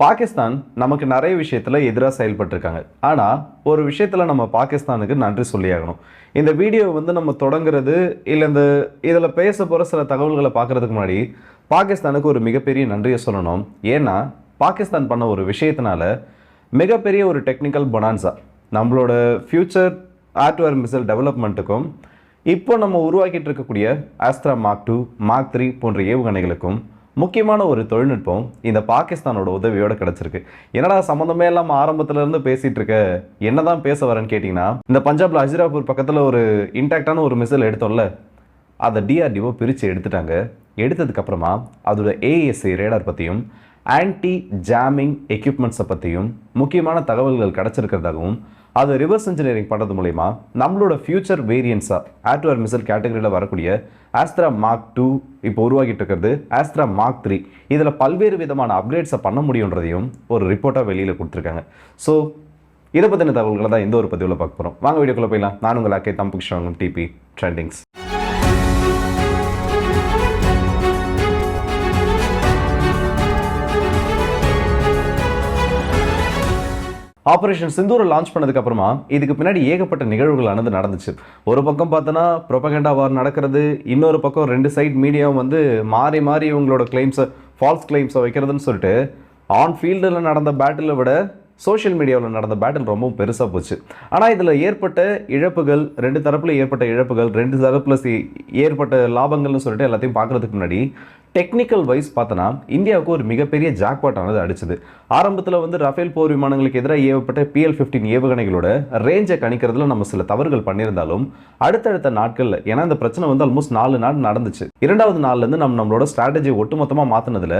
பாகிஸ்தான் நமக்கு நிறைய விஷயத்தில் எதிராக செயல்பட்டிருக்காங்க. ஆனால் ஒரு விஷயத்தில் நம்ம பாகிஸ்தானுக்கு நன்றி சொல்லியாகணும். இந்த வீடியோ வந்து நம்ம தொடங்குறது இல்லை இந்த இதில் பேச போகிற சில தகவல்களை பார்க்குறதுக்கு முன்னாடி பாகிஸ்தானுக்கு ஒரு மிகப்பெரிய நன்றியை சொல்லணும். ஏன்னா பாகிஸ்தான் பண்ண ஒரு விஷயத்தினால மிகப்பெரிய ஒரு டெக்னிக்கல் பொனான்சா நம்மளோட ஃப்யூச்சர் ஆர்ட்வேர் மிசைல் டெவலப்மெண்ட்டுக்கும் இப்போ நம்ம உருவாக்கிட்டு இருக்கக்கூடிய Astra mark two mark three போன்ற ஏவுகணைகளுக்கும் முக்கியமான ஒரு தொழில்நுட்பம் இந்த பாகிஸ்தானோட உதவியோட கிடைச்சிருக்கு. என்னடா சம்மந்தமே இல்லாமல் ஆரம்பத்துல இருந்து பேசிட்டு இருக்க? என்னதான் பேச வரேன்னு கேட்டிங்கன்னா இந்த பஞ்சாப்ல ஹஜிராபூர் பக்கத்தில் ஒரு இன்டாக்டான ஒரு மிசைல் எடுத்தோம்ல அதை டிஆர்டிஓ பிரித்து எடுத்துட்டாங்க. எடுத்ததுக்கு அப்புறமா அதோட ஏஎஸ்ஐ ரேடார் பற்றியும் ஆன்டி ஜாமிங் எக்யூப்மெண்ட்ஸை பற்றியும் முக்கியமான தகவல்கள் கிடச்சிருக்கிறதாகவும் அது ரிவர்ஸ் இன்ஜினியரிங் பண்ணுறது மூலிமா நம்மளோட ஃபியூச்சர் வேரியன்ஸாக ஆட்வர் மிசைல் கேட்டகரியில் வரக்கூடிய ஆஸ்த்ரா மார்க் டூ இப்போ உருவாகிட்டு இருக்கிறது ஆஸ்த்ரா மார்க் த்ரீ இதில் பல்வேறு விதமான அப்கிரேட்ஸை பண்ண முடியுன்றதையும் ஒரு ரிப்போர்ட்டாக வெளியில் கொடுத்துருக்காங்க. ஸோ இதை பற்றின தகவல்களை தான் இந்த ஒரு பதிவில் பார்க்க போகிறோம் வாங்க வீடியோக்குள்ளே போயிடலாம். நான் உங்கள் அக்கே தம்புகிருஷ்ணன் டிபி ட்ரெண்டிங்ஸ் ஆப்ரேஷன் சிந்தூரை லான்ச் பண்ணதுக்கு அப்புறமா இதுக்கு பின்னாடி ஏகப்பட்ட நிகழ்வுகள் ஆனது நடந்துச்சு. ஒரு பக்கம் பார்த்தோன்னா ப்ரொபகண்டா வார் நடக்கிறது இன்னொரு பக்கம் ரெண்டு சைட் மீடியாவும் வந்து மாறி மாறி இவங்களோட கிளைம்ஸை ஃபால்ஸ் கிளைம்ஸை வைக்கிறதுன்னு சொல்லிட்டு ஆன் ஃபீல்டில் நடந்த பேட்டிலை விட சோஷியல் மீடியாவில் நடந்த பேட்டில் ரொம்பவும் பெருசாக போச்சு. ஆனால் இதில் ஏற்பட்ட இழப்புகள் ரெண்டு தரப்பில் ஏற்பட்ட இழப்புகள் ரெண்டு தரப்பில் ஏற்பட்ட லாபங்கள்னு சொல்லிட்டு எல்லாத்தையும் பார்க்குறதுக்கு முன்னாடி டெக்னிக்கல் வைஸ் பார்த்தோன்னா இந்தியாவுக்கு ஒரு மிகப்பெரிய ஜாக்பாட் ஆனது அடிச்சது. ஆரம்பத்தில் வந்து ரஃபேல் போர் விமானங்களுக்கு எதிராக ஏவப்பட்ட பிஎல் ஃபிஃப்டீன் ஏவுகணைகளோட ரேஞ்சை கணிக்கிறதுல நம்ம சில தவறுகள் பண்ணியிருந்தாலும் அடுத்தடுத்த நாட்களில் ஏன்னா இந்த பிரச்சனை வந்து ஆல்மோஸ்ட் நாலு நாள் நடந்துச்சு. இரண்டாவது நாள்லேருந்து நம்ம நம்மளோட ஸ்ட்ராட்டஜி ஒட்டுமொத்தமாக மாற்றினதில்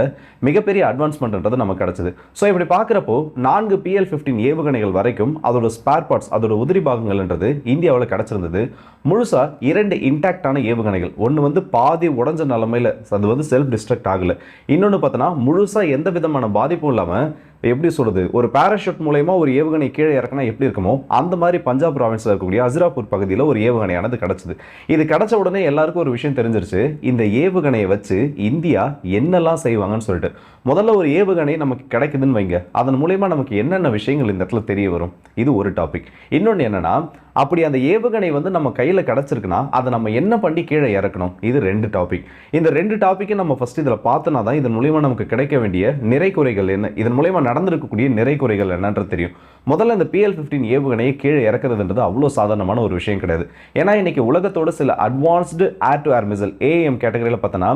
மிகப்பெரிய அட்வான்ஸ்மெண்ட்ன்றது நமக்கு கிடச்சிது. ஸோ இப்படி பார்க்குறப்போ நான்கு பிஎல் ஃபிஃப்டீன் ஏவுகணைகள் வரைக்கும் அதோட ஸ்பேர் பார்ட்ஸ் அதோட உதிரி பாகங்கள்ன்றது இந்தியாவில் கிடச்சிருந்தது. முழுசாக இரண்டு இன்டாக்டான ஏவுகணைகள். ஒன்று வந்து பாதி உடஞ்ச நிலமையில் அது வந்து செல் செல்ஃப் டிஸ்ட்ரக்ட் ஆகல. இன்னொன்று பார்த்தோன்னா முழுசா எந்த விதமான பாதிப்பும் இல்லாமல் எப்படி சொல்றது? ஒரு பேராஷூட் மூலயமா ஒரு ஏவுகணை கீழே இறக்குனா எப்படி இருக்குமோ அந்த மாதிரி பஞ்சாப் ப்ராவின்ஸில் இருக்கக்கூடிய அசிராப்பூர் பகுதியில் ஒரு ஏவுகணையானது கிடச்சிது. இது கிடைச்ச உடனே எல்லாருக்கும் ஒரு விஷயம் தெரிஞ்சிருச்சு. இந்த ஏவுகணையை வச்சு இந்தியா என்னெல்லாம் செய்வாங்கன்னு சொல்லிட்டு. முதல்ல ஒரு ஏவுகணை நமக்கு கிடைக்குதுன்னு வைங்க. அதன் மூலயமா நமக்கு என்னென்ன விஷயங்கள் இந்த இடத்துல தெரிய வரும்? இது ஒரு டாபிக் இன்னொன்று என்னன்னா அப்படி அந்த ஏவுகணை வந்து நம்ம கையில் கிடச்சிருக்குன்னா அதை நம்ம என்ன பண்ணி கீழே இறக்கணும்? இது ரெண்டு டாபிக் இந்த ரெண்டு டாப்பிக்கை நம்ம ஃபஸ்ட் இதில் பார்த்தோன்னா தான் இதன் மூலயமா நமக்கு கிடைக்க வேண்டிய நிறை குறைகள் என்ன? இதன் மூலயமா நடந்திருக்கக்கூடிய நிறை குறைகள் என்னன்றது தெரியும். முதல்ல இந்த பிஎல் ஃபிஃப்டீன் ஏவுகணையை கீழே இறக்குறதுன்றது அவ்வளோ சாதாரணமான ஒரு விஷயம் கிடையாது. ஏன்னா இன்னைக்கு உலகத்தோட சில advanced air to air missile AM கேட்டகரியில் பார்த்தோன்னா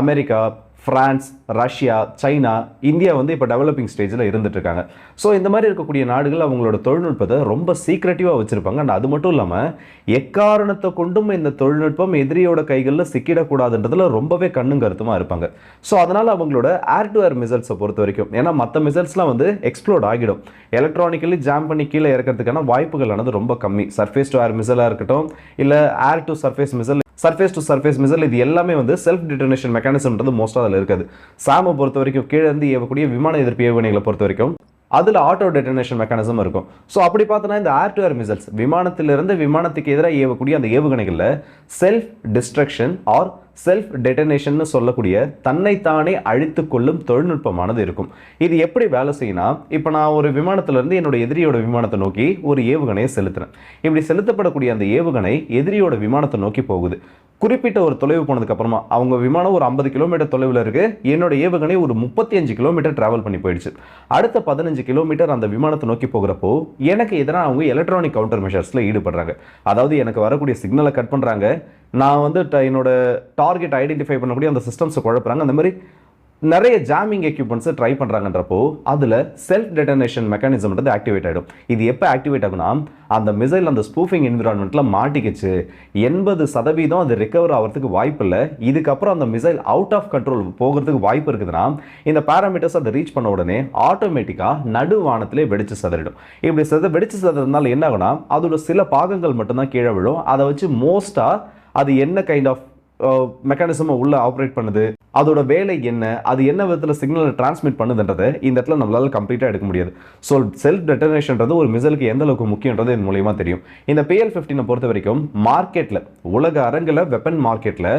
America France Russia China India வந்து இப்போ டெவலப்பிங் ஸ்டேஜில் இருந்துட்டு இருக்காங்க ஸோ இந்த மாதிரி இருக்கக்கூடிய நாடுகள் அவங்களோட தொழில்நுட்பத்தை ரொம்ப சீக்ரெட்டிவாக வச்சுருப்பாங்க. அண்ட் அது மட்டும் இல்லாமல் எக்காரணத்தை கொண்டும் இந்த தொழில்நுட்பம் எதிரியோட கைகளில் சிக்கிடக்கூடாதுன்றதுல ரொம்பவே கண்ணும் கருத்துமாக இருப்பாங்க. ஸோ அதனால் அவங்களோட ஏர் டு ஏர் மிசல்ஸை பொறுத்த வரைக்கும் ஏன்னா மற்ற மிசல்ஸ்லாம் வந்து எக்ஸ்ப்ளோர்ட் ஆகிடும். எலக்ட்ரானிக்கலி ஜாம் பண்ணி கீழே இறக்கிறதுக்கான வாய்ப்புகளானது ரொம்ப கம்மி. சர்ஃபேஸ் டு ஏர் மிசலாக இருக்கட்டும் இல்லை air to surface missile surface to surface missile இது எல்லாமே வந்து செல்ஃப் டிட்டர்னேஷன் மெக்கானிசம்ன்றது மோஸ்ட்டாக அதில் இருக்காது. சாமை பொறுத்த வரைக்கும் கீழே இருந்து ஏவக்கூடிய விமான எதிர்ப்பு ஏவுகணைகளை பொறுத்த வரைக்கும் அதில் ஆட்டோ டெட்டனேஷன் மெக்கானிசம் இருக்கும். ஸோ அப்படி பார்த்தோன்னா இந்த ஏர் டு ஏர் மிசல்ஸ் விமானத்திலிருந்து விமானத்துக்கு எதிராக ஏவக்கூடிய அந்த ஏவுகணைகளில் self destruction or self detonation சொல்லக்கூடிய தன்னைத்தானே அழித்து கொள்ளும் தொழில்நுட்பமானது இருக்கும். இது எப்படி வேலை செய்யினா இப்போ நான் ஒரு விமானத்திலிருந்து என்னோட எதிரியோட விமானத்தை நோக்கி ஒரு ஏவுகணையை செலுத்துறேன். இப்படி செலுத்தப்படக்கூடிய அந்த ஏவுகணை எதிரியோட விமானத்தை நோக்கி போகுது. குறிப்பிட்ட ஒரு தொலைவு போனதுக்கப்புறமா அவங்க விமானம் ஒரு ஐம்பது கிலோமீட்டர் தொலைவில் இருக்குது என்னோட ஏவுகணை ஒரு முப்பத்தி அஞ்சு கிலோமீட்டர் ட்ராவல் பண்ணி போயிடுச்சு. அடுத்த பதினஞ்சு கிலோமீட்டர் அந்த விமானத்தை நோக்கி போகிறப்போ எனக்கு எதிராக அவங்க எலக்ட்ரானிக் கவுண்டர் மெஷர்ஸில் ஈடுபடுறாங்க. அதாவது எனக்கு வரக்கூடிய சிக்னலை கட் பண்ணுறாங்க நான் வந்து ட- என்னோட டார்கெட் ஐடென்டிஃபை பண்ணக்கூடிய அந்த சிஸ்டம்ஸை குழப்புறாங்க. அந்த மாதிரி நிறைய ஜாமிங் எக்யூப்மெண்ட்ஸை ட்ரை பண்ணுறாங்கன்றப்போ அதில் செல்ஃப் டெட்டனேஷன் மெக்கானிசம்ன்றது ஆக்டிவேட் ஆகிடும் இது எப்போ ஆக்டிவேட் ஆகும்னா அந்த மிசைல் அந்த ஸ்பூஃபிங் என்விரான்மெண்ட்டில் மாட்டிக்கிச்சு. எண்பது சதவீதம் அது ரிக்கவர் ஆகிறதுக்கு வாய்ப்பு இல்லை. இதுக்கப்புறம் அந்த மிசைல் அவுட் ஆஃப் கண்ட்ரோல் போகிறதுக்கு வாய்ப்பு இருக்குதுன்னா இந்த பேராமீட்டர்ஸ் அதை ரீச் பண்ண உடனே ஆட்டோமேட்டிக்காக நடுவானத்திலே வெடிச்சு சதறிடும். இப்படி சத வெடிச்சு சதறதுனால என்ன ஆகுனா அதோட சில பாகங்கள் மட்டும்தான் கீழே விழும். அதை வச்சு மோஸ்ட்டாக அது என்ன கைண்ட் ஆஃப் மெக்கானிசமை உள்ளே ஆப்ரேட் பண்ணுது? அதோட வேலை என்ன? அது என்ன விதத்தில் சிக்னலை டிரான்ஸ்மிட் பண்ணுதுன்றதை இந்த இடத்துல நம்மளால் கம்ப்ளீட்டாக எடுக்க முடியாது. ஸோ செல்ஃப் டெட்டனேஷன்றது ஒரு மிசலுக்கு எந்த அளவுக்கு முக்கியன்றது இதன் மூலயமா தெரியும். இந்த பிஎல் ஃபிஃப்டீனை பொறுத்த வரைக்கும் மார்க்கெட்டில் உலக அரங்கில் வெப்பன் மார்க்கெட்டில்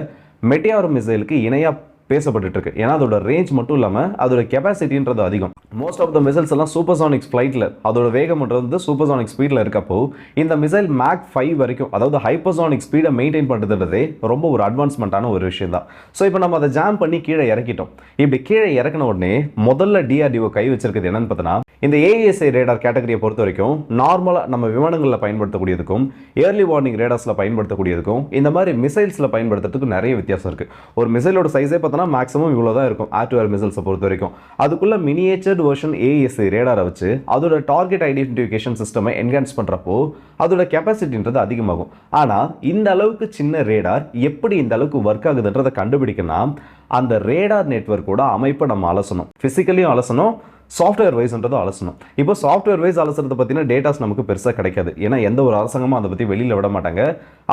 மெட்டியார் மிசைலுக்கு இணையாக பேசப்பட்டுட்டு இருக்கு ஏன்னா அதோட ரேஞ்ச் மட்டும் இல்லாமல் அதோட கெப்பாசிட்டின்றது அதிகம். மோஸ்ட் ஆஃப் த மிசைல்ஸ் எல்லாம் சூப்பர்சானிக் ஃப்ளைட்டில் அதோட வேகம்ன்றது வந்து சூப்பர்சானிக் ஸ்பீடில் இருக்கப்போ இந்த மிசைல் மேக் ஃபைவ் வரைக்கும் அதாவது ஹைப்பர்சானிக் ஸ்பீடை மெயின்டைன் பண்ணுறதுன்றதே ரொம்ப ஒரு அட்வான்ஸ்மெண்ட்டான ஒரு விஷயம் தான். ஸோ இப்போ நம்ம அதை ஜாம் பண்ணி கீழே இறக்கிட்டோம். இப்படி கீழே இறக்கின உடனே முதல்ல டிஆர்டிஓ கை வச்சிருக்கிறது என்னன்னு பார்த்தோன்னா இந்த ஏஎஸ்ஐ ரேடார் கேட்டகரியை பொறுத்த வரைக்கும் நார்மலாக நம்ம விமானங்களில் பயன்படுத்தக்கூடியதுக்கும் ஏர்லி வார்னிங் ரேடார்ஸில் பயன்படுத்தக்கூடியதுக்கும் இந்த மாதிரி மிசைல்ஸில் பயன்படுத்துறதுக்கு நிறைய வித்தியாசம் இருக்குது ஒரு மிசைலோட சைஸே பார்த்தோன்னா மேக்ஸிமம் இவ்வளோ தான் இருக்கும். ஏர் டு ஏர் பொறுத்த வரைக்கும். அதுக்குள்ளே மினியேச்சர்ட் வெர்ஷன் ஏஎஸ்சி ரேடாரை வச்சு அதோட டார்கெட் ஐடென்டிஃபிகேஷன் சிஸ்டமை என்ஹான்ஸ் பண்ணுறப்போ அதோட கெப்பாசிட்டின்றது அதிகமாகும். ஆனால் இந்த அளவுக்கு சின்ன ரேடார் எப்படி இந்த அளவுக்கு ஒர்க் ஆகுதுன்றதை கண்டுபிடிக்கணும் அந்த ரேடார் நெட்ஒர்க்கோட அமைப்பை நம்ம அலசணும். ஃபிசிக்கலியும் அலசணும். சாஃப்ட்வேர் வைஸ்ன்றது அலசணும். இப்போ சாஃப்ட்வேர் வைஸ் அலசுறது பார்த்தீங்கன்னா டேட்டாஸ் நமக்கு பெருசாக கிடைக்காது. ஏன்னா எந்த ஒரு அரசாங்கமும் அதை பற்றி வெளியில் விட மாட்டாங்க.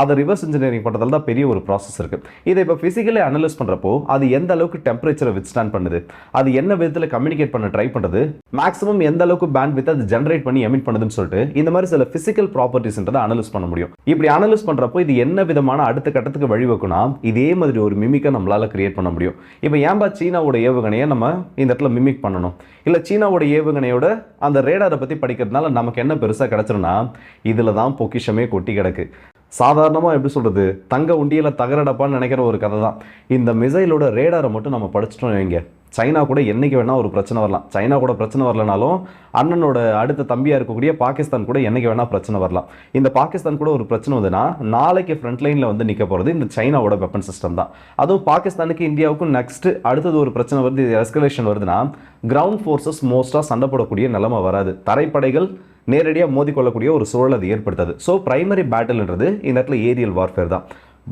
அதை ரிவர்ஸ் இன்ஜினியரிங் பண்ணுறதுல தான் பெரிய ஒரு ப்ராசஸ் இருக்குது இதை இப்போ ஃபிசிக்கலி அனலைஸ் பண்ணுறப்போ அது எந்த அளவுக்கு டெம்பரேச்சரை வித்ஸ்டாண்ட் பண்ணுது? அது என்ன விதத்தில் கம்யூனிகேட் பண்ண ட்ரை பண்ணுறது மேக்ஸிமம் எந்த அளவுக்கு பேண்ட் வித் அது ஜென்ரேட் பண்ணி எமிட் பண்ணுதுன்னு சொல்லிட்டு இந்த மாதிரி சில ஃபிசிக்கல் ப்ராப்பர்ட்டிஸ்ன்றதை அனலைஸ் பண்ண முடியும். இப்படி அனலைஸ் பண்ணுறப்போ இது என்ன விதமான அடுத்த கட்டத்துக்கு வழிவகுனா இதே மாதிரி ஒரு மிமிக்கை நம்மளால் கிரியேட் பண்ண முடியும். இப்போ ஏன்பா சீனாவோட ஏவுகணையை நம்ம இந்த இடத்துல மிமிக் பண்ணணும்? இல்லை சீனாவோட ஏவுகணையோட அந்த ரேடாரை பற்றி படிக்கிறதுனால நமக்கு என்ன பெருசாக கிடச்சிருன்னா இதில் தான் பொக்கிஷமே கொட்டி கிடக்கு. சாதாரணமாக எப்படி சொல்கிறது தங்க உண்டியில் தகரடப்பான்னு நினைக்கிற ஒரு கதை தான். இந்த மிசைலோட ரேடாரை மட்டும் நம்ம படிச்சிட்டோம் வைங்க. சைனா கூட என்னைக்கு வேணால் ஒரு பிரச்சனை வரலாம். சைனா கூட பிரச்சனை வரலனாலும் அண்ணனோட அடுத்த தம்பியாக இருக்கக்கூடிய பாகிஸ்தான் கூட என்னைக்கு வேணால் பிரச்சனை வரலாம். இந்த பாகிஸ்தான் கூட ஒரு பிரச்சனை வந்துன்னா நாளைக்கு ஃப்ரண்ட் லைனில் வந்து நிற்க போகிறது இந்த சைனாவோட வெப்பன் சிஸ்டம் தான். அதுவும் பாகிஸ்தானுக்கு இந்தியாவுக்கும் நெக்ஸ்ட் அடுத்தது ஒரு பிரச்சனை வருது எஸ்கலேஷன் வருதுன்னா கிரவுண்ட் ஃபோர்ஸஸ் மோஸ்ட்டாக சண்டை போடக்கூடிய நிலைமை வராது. தரைப்படைகள் நேரடியாக மோதிக்கொள்ளக்கூடிய ஒரு சூழல் அது ஏற்படுத்தாது. ஸோ பிரைமரி பேட்டில்ன்றது இந்த இடத்துல ஏரியல் வார்ஃபேர் தான்.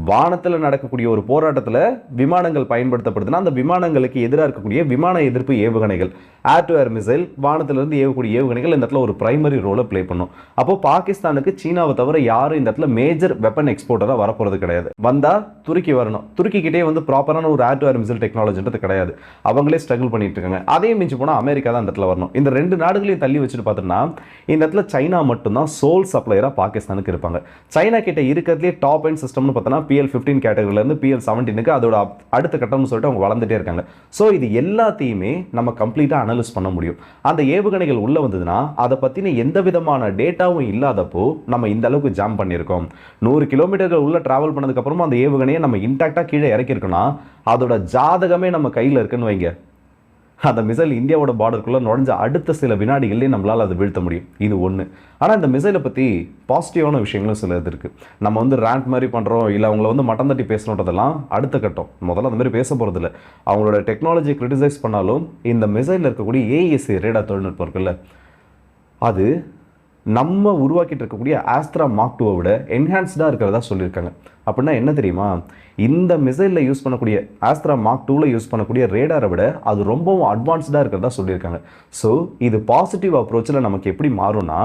வானத்தில் நடக்கக்கூடிய ஒரு போராட்டத்தில் விமானங்கள் பயன்படுத்தப்படுதுன்னா அந்த விமானங்களுக்கு எதிராக இருக்கக்கூடிய விமான எதிர்ப்பு ஏவுகணைகள் ஏர் டு ஏர் மிசைல் வானத்திலிருந்து ஏவக்கூடிய ஏவுகணைகள் இந்த இடத்துல ஒரு பிரைமரி ரோலை ப்ளே பண்ணும். அப்போ பாகிஸ்தானுக்கு சீனாவை தவிர யாரும் இந்த இடத்துல மேஜர் வெப்பன் எக்ஸ்போர்ட்டராக வரப்போகிறது கிடையாது. வந்தால் துருக்கி வரணும். துருக்கிக்கிட்டே வந்து ப்ராப்பரான ஒரு ஏர் டு ஏர் மிசைல் டெக்னாலஜின்றது கிடையாது. அவங்களே ஸ்ட்ரகிள் பண்ணிட்டு இருக்காங்க. அதே மிஞ்சி போனால் அமெரிக்கா தான் இந்த இடத்துல வரணும். இந்த ரெண்டு நாடுகளையும் தள்ளி வச்சுட்டு பார்த்தோம்னா இந்த இடத்துல சைனா மட்டும்தான் சோல் சப்ளையராக பாகிஸ்தானுக்கு இருப்பாங்க. சைனா கிட்ட இருக்கிறதுலே டாப் அண்ட் சிஸ்டம்னு பார்த்தோன்னா பிஎல் ஃபிஃப்டீன் கேட்டகரியிலேருந்து பிஎல் செவன்டீனுக்கு அதோட அடுத்த கட்டம்னு சொல்லிட்டு அவங்க வளர்ந்துட்டே இருக்காங்க. ஸோ இது எல்லாத்தையுமே நம்ம கம்ப்ளீட்டாக அனலைஸ் பண்ண முடியும். அந்த ஏவுகணைகள் உள்ளே வந்ததுன்னா அதை பற்றின எந்த விதமான டேட்டாவும் இல்லாதப்போ நம்ம இந்த அளவுக்கு ஜாம் பண்ணியிருக்கோம். நூறு கிலோமீட்டர்கள் உள்ளே ட்ராவல் பண்ணதுக்கப்புறமா அந்த ஏவுகணையை நம்ம இன்டாக்டாக கீழே இறக்கியிருக்கோம்னா அதோட ஜாதகமே நம்ம கையில் இருக்குன்னு வைங்க. அந்த மிசைல் இந்தியாவோட பார்டருக்குள்ளே நுழைஞ்ச அடுத்த சில வினாடிகள்லேயே நம்மளால் அதை வீழ்த்த முடியும். இது ஒன்று ஆனால் இந்த மிசைலை பற்றி பாசிட்டிவான விஷயங்களும் சில இது இருக்குது நம்ம வந்து ரேண்ட் மாதிரி பண்ணுறோம் இல்லை அவங்கள வந்து மட்டம் தட்டி பேசணுன்றதெல்லாம் அடுத்த கட்டம். முதல்ல அந்த மாதிரி பேச போகிறதில்ல அவங்களோட டெக்னாலஜி கிரிட்டிசைஸ் பண்ணாலும் இந்த மிசைலில் இருக்கக்கூடிய ஏஎஸ்சி ரேடா தொழில்நுட்பம் இருக்குல்ல அது நம்ம உருவாக்கிட்டு இருக்கக்கூடிய ஆஸ்த்ரா மார்க் டூவை விட என்ஹான்ஸ்டாக இருக்கிறதா சொல்லியிருக்காங்க. அப்படின்னா என்ன தெரியுமா? இந்த மிசைலில் யூஸ் பண்ணக்கூடிய ஆஸ்த்ரா மார்க் டூவில் யூஸ் பண்ணக்கூடிய ரேடாரை விட அது ரொம்பவும் அட்வான்ஸ்டாக இருக்கிறதா சொல்லியிருக்காங்க. ஸோ இது பாசிட்டிவ் அப்ரோச்சில் நமக்கு எப்படி மாறும்னா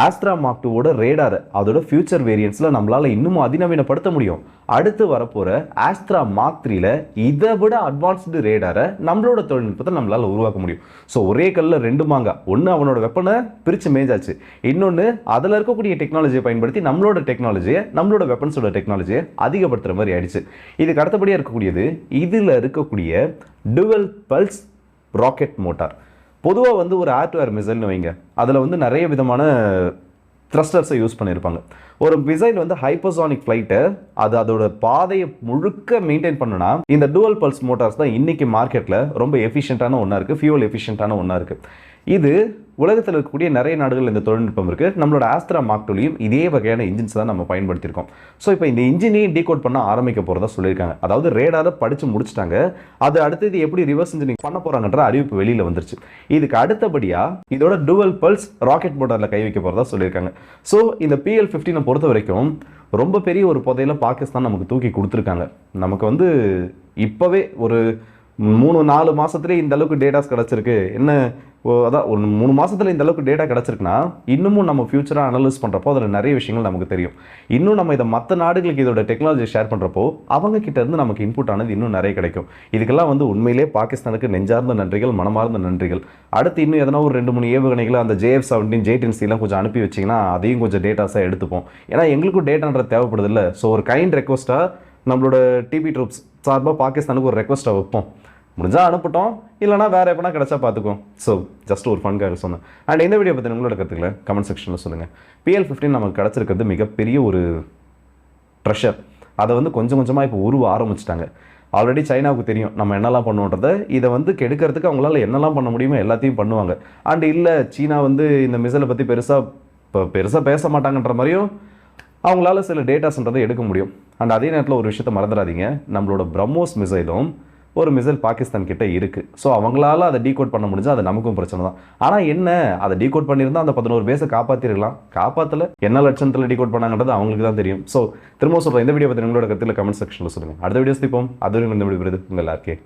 ஆஸ்ட்ரா மார்க் டூவோட ரேடார் அதோட ஃபியூச்சர் வேரியன்ஸில் நம்மளால் இன்னும் அதிநவீனப்படுத்த முடியும். அடுத்து வரப்போகிற ஆஸ்ட்ரா மார்க் த்ரீல இதை விட அட்வான்ஸ்டு ரேடாரை நம்மளோட தொழில்நுட்பத்தை நம்மளால் உருவாக்க முடியும். ஸோ ஒரே கல்லில் ரெண்டு மாங்கா. ஒன்று அவனோட வெப்பனை பிரித்து மேஞ்சாச்சு இன்னொன்று அதில் இருக்கக்கூடிய டெக்னாலஜியை பயன்படுத்தி நம்மளோட டெக்னாலஜியை நம்மளோட வெப்பன்ஸோட டெக்னாலஜியை அதிகப்படுத்துகிற மாதிரி ஆயிடுச்சு. இதுக்கு அடுத்தபடியாக இருக்கக்கூடியது இதில் இருக்கக்கூடிய டுவெல் பல்ஸ் ராக்கெட் மோட்டார் பொதுவாக வந்து ஒரு ஆர்ட்வேர் மிசைல்னு வைங்க. அதில் வந்து நிறைய விதமான த்ரஸ்டர்ஸை யூஸ் பண்ணியிருப்பாங்க ஒரு மிசைல் வந்து ஹைப்பர்சானிக் ஃப்ளைட்டு அது அதோட பாதையை முழுக்க மெயின்டைன் பண்ணுனா இந்த டுவல் பல்ஸ் மோட்டார்ஸ் தான் இன்னைக்கு மார்க்கெட்டில் ரொம்ப எஃபிஷியண்ட்டான ஒன்றா இருக்குது ஃபியூவல் எஃபிஷியண்ட்டான ஒன்றா இருக்குது இது உலகத்தில் இருக்கக்கூடிய நிறைய நாடுகள் இந்த தொழில்நுட்பம் இருக்குது நம்மளோட ஆஸ்திரா மாக்டோலியும் இதே வகையான இன்ஜின்ஸ் தான் நம்ம பயன்படுத்தியிருக்கோம். ஸோ இப்போ இந்த இன்ஜினையும் டீகோட் பண்ண ஆரம்பிக்க போகிறதா சொல்லியிருக்காங்க. அதாவது ரேடாரை படித்து முடிச்சிட்டாங்க. அது அடுத்தது எப்படி ரிவர்ஸ் இன்ஜினிங் பண்ண போகிறாங்கன்ற அறிவிப்பு வெளியில் வந்துருச்சு. இதுக்கு அடுத்தபடியாக இதோட டுவல் பல்ஸ் ராக்கெட் மோட்டரில் கை வைக்க போகிறதா சொல்லியிருக்காங்க. ஸோ இந்த பிஎல் ஃபிஃப்டீனை பொறுத்த வரைக்கும் ரொம்ப பெரிய ஒரு புதையில பாகிஸ்தான் நமக்கு தூக்கி கொடுத்துருக்காங்க. நமக்கு வந்து இப்போவே ஒரு மூணு நாலு மாதத்துலேயே இந்த அளவுக்கு டேட்டாஸ் கிடச்சிருக்கு. என்ன அதான் ஒரு மூணு மாதத்தில் இந்த அளவுக்கு டேட்டா கிடச்சிருக்குன்னா இன்னமும் நம்ம ஃபியூச்சராக அனலைஸ் பண்ணுறப்போ அதில் நிறைய விஷயங்கள் நமக்கு தெரியும். இன்னும் நம்ம இதை மற்ற நாடுகளுக்கு இதோட டெக்னாலஜி ஷேர் பண்ணுறப்போ அவங்க கிட்டேருந்து நமக்கு இன்புட் ஆனது இன்னும் நிறைய கிடைக்கும். இதுக்கெல்லாம் வந்து உண்மையிலே பாகிஸ்தானுக்கு நெஞ்சார்ந்த நன்றிகள் மனமார்ந்த நன்றிகள். அடுத்து இன்னும் எதனா ஒரு ரெண்டு மூணு ஏவுகணைகளை அந்த ஜேஎஃப் செவன்டீன் ஜேடிஎன்சிலாம் கொஞ்சம் அனுப்பி வச்சிங்கன்னா அதையும் கொஞ்சம் டேட்டாஸாக எடுத்துப்போம். ஏன்னா எங்களுக்கும் டேட்டான்றது தேவைப்படுது இல்லை ஸோ ஒரு கைண்ட் ரெக்வஸ்ட்டாக நம்மளோட டிபி ட்ரூப்ஸ் சார்பாக பாகிஸ்தானுக்கு ஒரு ரெக்வஸ்ட்டாக வைப்போம். முடிஞ்சால் அனுப்பிட்டோம். இல்லைனா வேறு எப்பனா கிடைச்சா பார்த்துக்குவோம் ஸோ ஜஸ்ட் ஒரு ஃபன்காக சொன்னேன். அண்ட் இந்த வீடியோ பற்றி உங்களோட கற்றுக்கல கமெண்ட் செக்ஷனில் சொல்லுங்கள் பிஎல் ஃபிஃப்டின் நமக்கு கிடச்சிருக்கிறது மிகப்பெரிய ஒரு ப்ரெஷர் அதை வந்து கொஞ்சம் கொஞ்சமாக இப்போ உருவ ஆரம்பிச்சிட்டாங்க. ஆல்ரெடி சைனாவுக்கு தெரியும் நம்ம என்னெல்லாம் பண்ணுவோன்றதை. இதை வந்து கெடுக்கிறதுக்கு அவங்களால என்னெல்லாம் பண்ண முடியுமோ எல்லாத்தையும் பண்ணுவாங்க. அண்ட் இல்லை சீனா வந்து இந்த மிசைலை பற்றி பெருசாக இப்போ பெருசாக பேச மாட்டாங்கன்ற மாதிரியும் அவங்களால சில டேட்டாஸ்ன்றதை எடுக்க முடியும். அண்ட் அதே நேரத்தில் ஒரு விஷயத்தை மறந்துடாதீங்க. நம்மளோட பிரம்மோஸ் மிசைலும் ஒரு மிசைல் பாகிஸ்தான் கிட்டே இருக்கு. ஸோ அவங்களால அதை டீகோட் பண்ண முடிஞ்சால் அது நமக்கும் பிரச்சனை தான். ஆனால் என்ன? அதை டீகோட் பண்ணியிருந்தா அந்த பதினோரு பேஸை காப்பாற்றிருக்கலாம் காப்பாற்றல என்ன லட்சணத்தில் டீகோட் பண்ணாங்கன்றது அவங்களுக்கு தான் தெரியும். ஸோ திரும்ப சொல்கிறேன் இந்த வீடியோ பற்றி உங்களோட கருத்தில் கமெண்ட் செக்ஷனில் சொல்லுங்கள் அடுத்த வீடியோ சந்திப்போம். அது வரைக்கும் இந்த வீடியோ உங்கள் எல்லாருக்கே